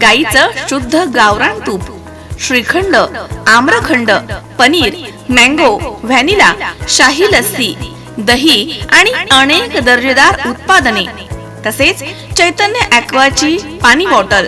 गाईचं शुद्ध गावरान तूप श्रीखंड आम्रखंड पनीर मँगो व्हॅनिला शाही लस्सी दही आणि अनेक दर्जेदार उत्पादने तसेच चैतन्य ॲक्वाची पाणी बॉटल.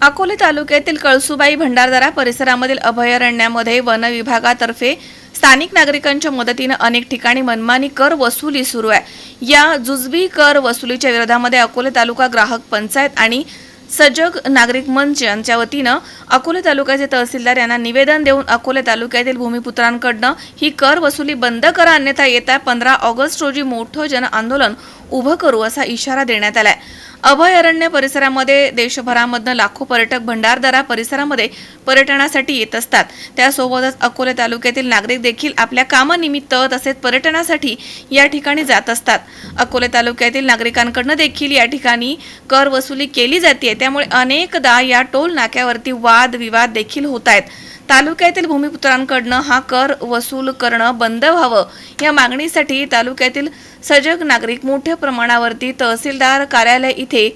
अकोले तालुक्यातील कळसुबाई भंडारदारा परिसरामधील अभयारण्यामध्ये वन विभागातर्फे स्थानिक नागरिकांच्या मदतीनं अनेक ठिकाणी मनमानी कर वसुली सुरू आहे. या जुजबी कर वसुलीच्या विरोधामध्ये अकोले तालुका ग्राहक पंचायत आणि सजग नागरिक मंच यांच्या वतीनं अकोले तालुक्याचे तहसीलदार यांना निवेदन देऊन अकोले तालुक्यातील भूमिपुत्रांकडनं ही कर वसुली बंद करा अन्यथा येत्या पंधरा ऑगस्ट रोजी मोठं जन आंदोलन उभं करू असा इशारा देण्यात आलाय. अभयारण्य परिसरामध्ये देशभरामधनं लाखो पर्यटक भंडारदरा परिसरामध्ये पर्यटनासाठी येत असतात. त्यासोबतच अकोले तालुक्यातील नागरिक देखील आपल्या कामानिमित्त तसेच पर्यटनासाठी या ठिकाणी जात असतात. अकोले तालुक्यातील नागरिकांकडनं देखील या ठिकाणी कर वसुली केली जाते. त्यामुळे अनेकदा या टोल नाक्यावरती वाद विवाद देखील होत आहेत. तालुक्यातील भूमिपुत्रांकडनं हा कर वसूल करणं बंद व्हावं. या मागणीसाठी तालुक्यातील सजग नागरिक मोठ्या प्रमाणावरती तहसीलदार कार्यालय इथे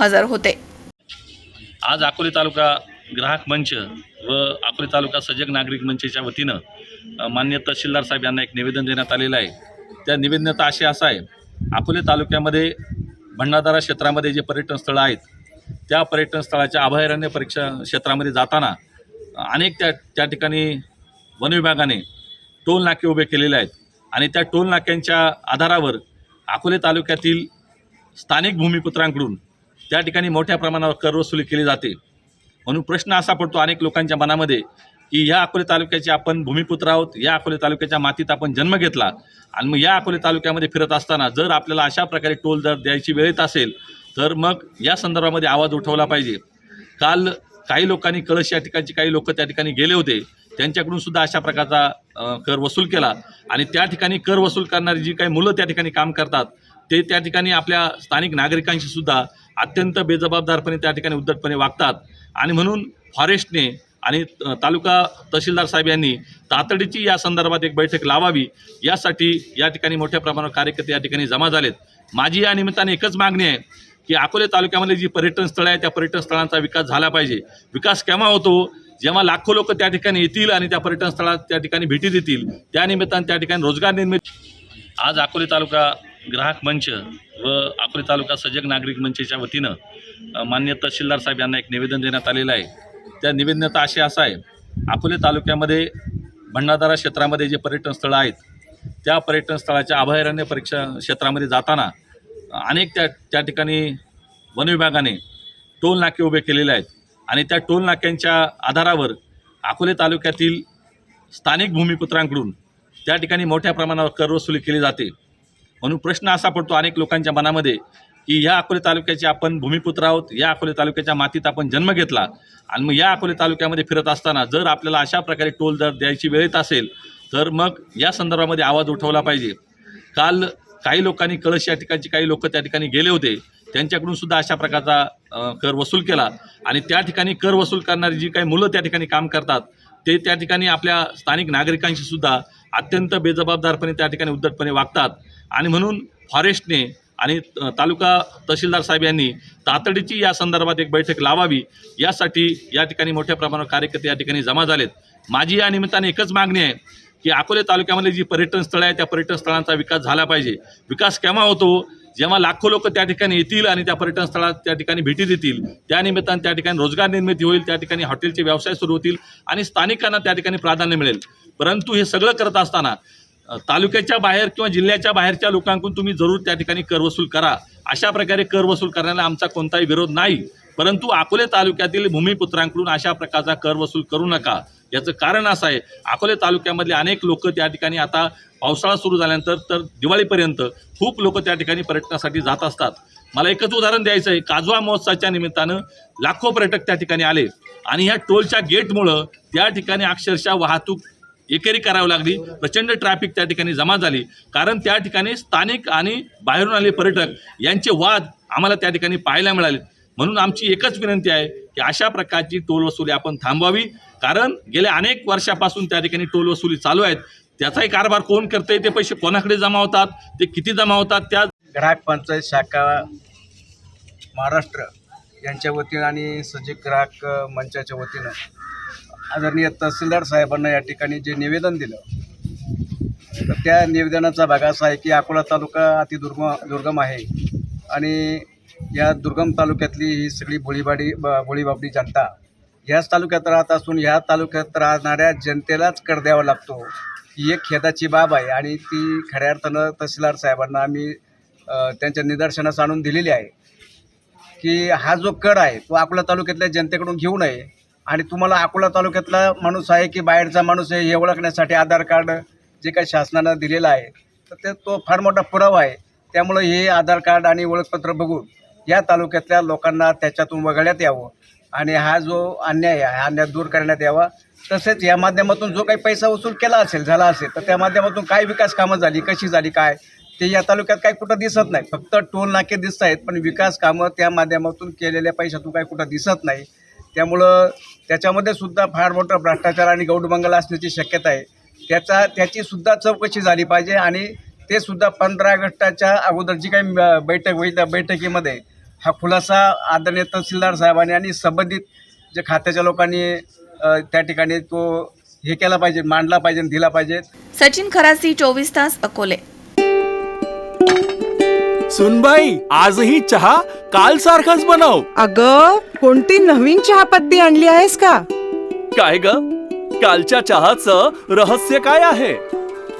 हजर होते. आज अकोले तालुका ग्राहक मंच व अकोले तालुका सजग नागरिक मंचच्या वतीनं मान्य तहसीलदार साहेब यांना एक निवेदन देण्यात आलेलं आहे. त्या निवेदनात असे असं आहे अकोले तालुक्यामध्ये भंडारदारा क्षेत्रामध्ये जे पर्यटन स्थळं आहेत त्या पर्यटन स्थळाच्या अभयारण्य परीक्षा क्षेत्रामध्ये जाताना अनेक त्या त्या ठिकाणी वन विभागाने टोल नाके उभे केलेले आहेत. आणि त्या टोल नाक्यांच्या आधारावर अकोले तालुक्यातील स्थानिक भूमिपुत्रांकडून त्या ठिकाणी मोठ्या प्रमाणावर करवसुली केली जाते. म्हणून प्रश्न असा पडतो अनेक लोकांच्या मनामध्ये की या अकोले तालुक्याचे आपण भूमिपुत्र आहोत या अकोले तालुक्याच्या मातीत आपण जन्म घेतला आणि मग या अकोले तालुक्यामध्ये फिरत असताना जर आपल्याला अशा प्रकारे टोल जर द्यायची वेळ येत असेल तर मग या संदर्भामध्ये आवाज उठवला पाहिजे. काल काही लोकांनी कळश या ठिकाणची काही लोक त्या ठिकाणी गेले होते त्यांच्याकडून सुद्धा अशा प्रकारचा कर वसूल केला. आणि त्या ठिकाणी कर वसूल करणारी जी काही मुलं त्या ठिकाणी काम करतात ते त्या ठिकाणी आपल्या स्थानिक नागरिकांशी सुद्धा अत्यंत बेजबाबदारपणे त्या ठिकाणी उद्धटपणे वागतात. आणि म्हणून फॉरेस्टने आणि तालुका तहसीलदार साहेब यांनी तातडीची या संदर्भात एक बैठक लावावी. यासाठी या ठिकाणी मोठ्या प्रमाणावर कार्यकर्ते या ठिकाणी जमा झालेत. माझी या निमित्ताने एकच मागणी आहे की अकोले तालुक्यामध्ये जी पर्यटन स्थळं आहे त्या पर्यटन स्थळांचा विकास झाला पाहिजे. विकास केव्हा होतो? जेव्हा लाखो लोक त्या ठिकाणी येतील आणि त्या पर्यटन स्थळात त्या ठिकाणी भेटी देतील त्यानिमित्ताने त्या ठिकाणी रोजगार निर्मिती आज अकोले तालुका ग्राहक मंच व अकोले तालुका सजग नागरिक मंचच्या वतीनं मान्य तहसीलदार साहेब यांना एक निवेदन देण्यात आलेलं आहे. त्या निवेदनात असे असं आहे अकोले तालुक्यामध्ये भंडारदारा क्षेत्रामध्ये जे पर्यटन स्थळं आहेत त्या पर्यटन स्थळाच्या अभयारण्य परीक्षा क्षेत्रामध्ये जाताना अनेक त्या त्या ठिकाणी वनविभागाने टोल नाके उभे केलेले आहेत. आणि त्या टोल नाक्यांच्या आधारावर अकोले तालुक्यातील स्थानिक भूमिपुत्रांकडून त्या ठिकाणी मोठ्या प्रमाणावर कर वसुली केली जाते. म्हणून प्रश्न असा पडतो अनेक लोकांच्या मनामध्ये की या अकोले तालुक्याचे आपण भूमिपुत्र आहोत या अकोले तालुक्याच्या मातीत आपण जन्म घेतला आणि मग या अकोले तालुक्यामध्ये फिरत असताना जर आपल्याला अशा प्रकारे टोल जर द्यायची वेळ येत असेल तर मग या संदर्भामध्ये आवाज उठवला पाहिजे. काल काही लोकांनी कळश या ठिकाणची काही लोक त्या ठिकाणी गेले होते त्यांच्याकडून सुद्धा अशा प्रकारचा कर वसूल केला. आणि त्या ठिकाणी कर वसूल करणारी जी काही मुलं त्या ठिकाणी काम करतात ते त्या ठिकाणी आपल्या स्थानिक नागरिकांशी सुद्धा अत्यंत बेजबाबदारपणे त्या ठिकाणी उद्धटपणे वागतात. आणि म्हणून फॉरेस्टने आणि तालुका तहसीलदार साहेब यांनी तातडीची या संदर्भात एक बैठक लावावी. यासाठी या ठिकाणी मोठ्या प्रमाणावर कार्यकर्ते या ठिकाणी जमा झालेत. माझी या निमित्ताने एकच मागणी आहे की अकोले तालुक्यामध्ये जी पर्यटन स्थळं आहे त्या पर्यटन स्थळांचा विकास झाला पाहिजे. विकास केव्हा होतो? जेव्हा लाखो लोक त्या ठिकाणी येतील आणि त्या पर्यटन स्थळात त्या ठिकाणी भेटी देतील त्यानिमित्तानं त्या ठिकाणी रोजगार निर्मिती होईल त्या ठिकाणी हॉटेलचे व्यवसाय सुरू होतील आणि स्थानिकांना त्या ठिकाणी प्राधान्य मिळेल. परंतु हे सगळं करत असताना तालुक्याच्या बाहेर किंवा जिल्ह्याच्या बाहेरच्या लोकांकडून तुम्ही जरूर त्या ठिकाणी कर वसूल करा. अशा प्रकारे कर वसूल करण्याला आमचा कोणताही विरोध नाही. परंतु अकोले तालुक्यातील भूमिपुत्रांकडून अशा प्रकारचा कर वसूल करू नका. याचं कारण असं आहे अकोले तालुक्यामधले अनेक लोक त्या ठिकाणी आता पावसाळा सुरू झाल्यानंतर तर दिवाळीपर्यंत खूप लोक त्या ठिकाणी पर्यटनासाठी जात असतात. मला एकच उदाहरण द्यायचं आहे काजवा महोत्सवाच्या निमित्तानं लाखो पर्यटक त्या ठिकाणी आले आणि ह्या टोलच्या गेटमुळं त्या ठिकाणी अक्षरशः वाहतूक एकेरी करावी लागली प्रचंड ट्रॅफिक त्या ठिकाणी जमा झाली. कारण त्या ठिकाणी स्थानिक आणि बाहेरून आले पर्यटक यांचे वाद आम्हाला त्या ठिकाणी पाहायला मिळाले. म्हणून आमची एकच विनंती आहे की अशा प्रकारची टोल वसुली आपण थांबवावी. कारण गेल्या अनेक वर्षापासून त्या ठिकाणी टोल वसुली चालू आहेत. त्याचाही कारभार कोण करते ते पैसे कोणाकडे जमा होतात? ते किती जमा होतात? त्या ग्राहक पंचायत शाखा महाराष्ट्र यांच्या वतीनं आणि सजीव ग्राहक मंचाच्या वतीनं आदरणीय तहसीलदार साहेबांना या ठिकाणी जे निवेदन दिलं तर त्या निवेदनाचा भाग असा आहे की अकोला तालुका अतिदुर्गम दुर्गम आहे. आणि या दुर्गम तालुक्यातली ही सगळी बोळीबाडी ब- जनता ह्याच तालुक्यात राहत असून ह्या तालुक्यात राहणाऱ्या जनतेलाच कर द्यावा लागतो. ही एक खेदाची बाब आहे आणि ती खऱ्या अर्थानं तहसीलदार साहेबांना आम्ही त्यांच्या निदर्शनास आणून दिलेली आहे की हा जो कर आहे तो अकोला तालुक्यातल्या जनतेकडून घेऊ नये आणि तुम्हाला अकोला तालुक्यातला माणूस आहे की बाहेरचा माणूस आहे हे ओळखण्यासाठी आधार कार्ड जे काही शासनानं दिलेलं आहे तर ते तो फार मोठा पुरावा आहे. त्यामुळं हे आधार कार्ड आणि ओळखपत्र बघून या तालुक्यातल्या लोकांना त्याच्यातून वगळण्यात यावं. आणि हा जो अन्याय आहे हा अन्याय दूर करण्यात यावा. तसेच या माध्यमातून जो काही पैसा वसूल केला असेल झाला असेल तर त्या माध्यमातून काय विकास कामं झाली कशी झाली काय? ते या तालुक्यात काही कुठं दिसत नाही. फक्त टोल नाके दिसत आहेत पण विकास कामं त्या माध्यमातून केलेल्या पैशातून काही कुठं दिसत नाही. त्यामुळं त्याच्यामध्ये सुद्धा फार मोठा भ्रष्टाचार आणि गौडमंगल असण्याची शक्यता आहे. त्याचा त्याची सुद्धा चौकशी झाली पाहिजे आणि ते सुद्धा पंधरा ऑगस्टाच्या अगोदर जी काही बैठक होईल त्या बैठकीमध्ये हा खुलासा आदरणीय तहसीलदार साहेबांनी आणि संबंधित जे खात्याच्या लोकांनी त्या ठिकाणी तो हे केला पाहिजे मांडला पाहिजे दिला पाहिजे. सचिन खरासी चोवीस तास अकोले. सुनबाई आजही चहा काल सारखाच बनव. अग कोणती नवीन चहापत्ती आणली आहेस का? काय ग? कालच्या चहाचं रहस्य काय आहे?